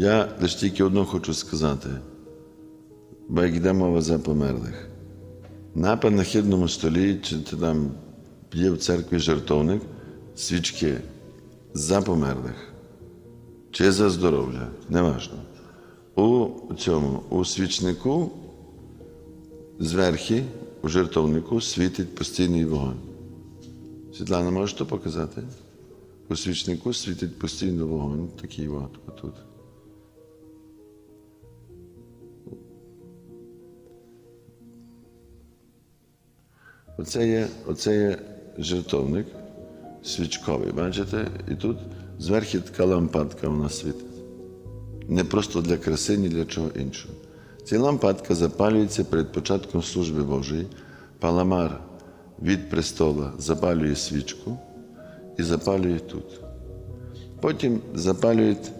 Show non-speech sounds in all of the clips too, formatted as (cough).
Я лише тільки одно хочу сказати, бо як йде мова за померлих. На панахідному столі, чи там є в церкві жертовник, свічки за померлих, чи за здоров'я, неважно. У цьому, у свічнику зверхи, у жертовнику світить постійний вогонь. Світлана, можеш то показати? У свічнику світить постійно вогонь, такий от, отут. Оце є, оце є жертовник свічковий, бачите? І тут зверху така лампадка у нас світить. Не просто для краси, ні для чого іншого. Ця лампадка запалюється перед початком служби Божої. Паламар від престола запалює свічку і запалює тут. Потім запалюють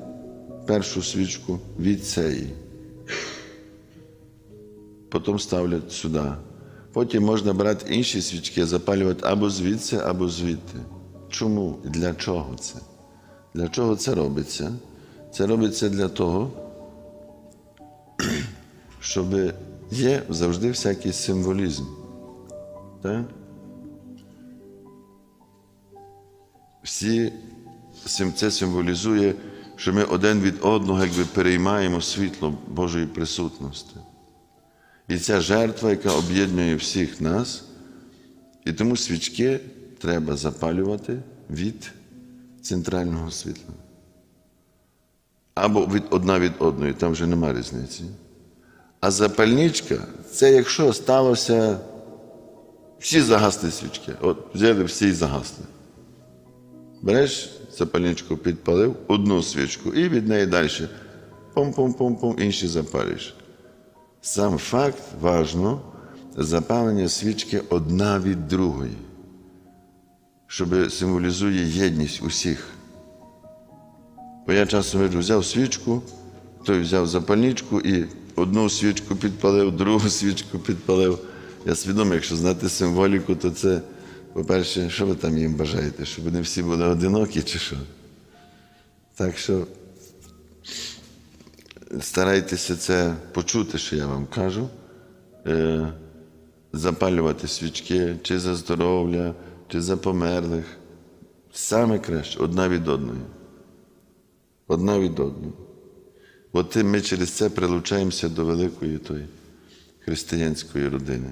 першу свічку від цієї. Потім ставлять сюди. Потім можна брати інші свічки, запалювати або звідси, або звідти. Чому і для чого це? Для чого це робиться? Це робиться для того, (clears throat) щоб є завжди всякий символізм. Так? Всі це символізує, що ми один від одного якби переймаємо світло Божої присутності. І ця жертва, яка об'єднує всіх нас, і тому свічки треба запалювати від центрального світла. Або від одна від одної, там вже нема різниці. А запальничка це якщо сталося, всі загасли свічки. От взяли всі і загасли. Береш запальничку, підпалив одну свічку і від неї далі. Пум-пум-пум-пум, інші запалюєш. Сам факт важно запалення свічки одна від другої, що символізує єдність усіх. Бо я часом виду, взяв свічку, той взяв запальничку і одну свічку підпалив, другу свічку підпалив. Я свідомий, якщо знати символіку, то це, по-перше, що ви там їм бажаєте? Щоб вони всі були одинокі чи що? Так що старайтеся це почути, що я вам кажу. Е, запалювати свічки чи за здоров'я, чи за померлих. Саме краще одна від одної. Одна від одної. От ми через це прилучаємося до великої тої християнської родини.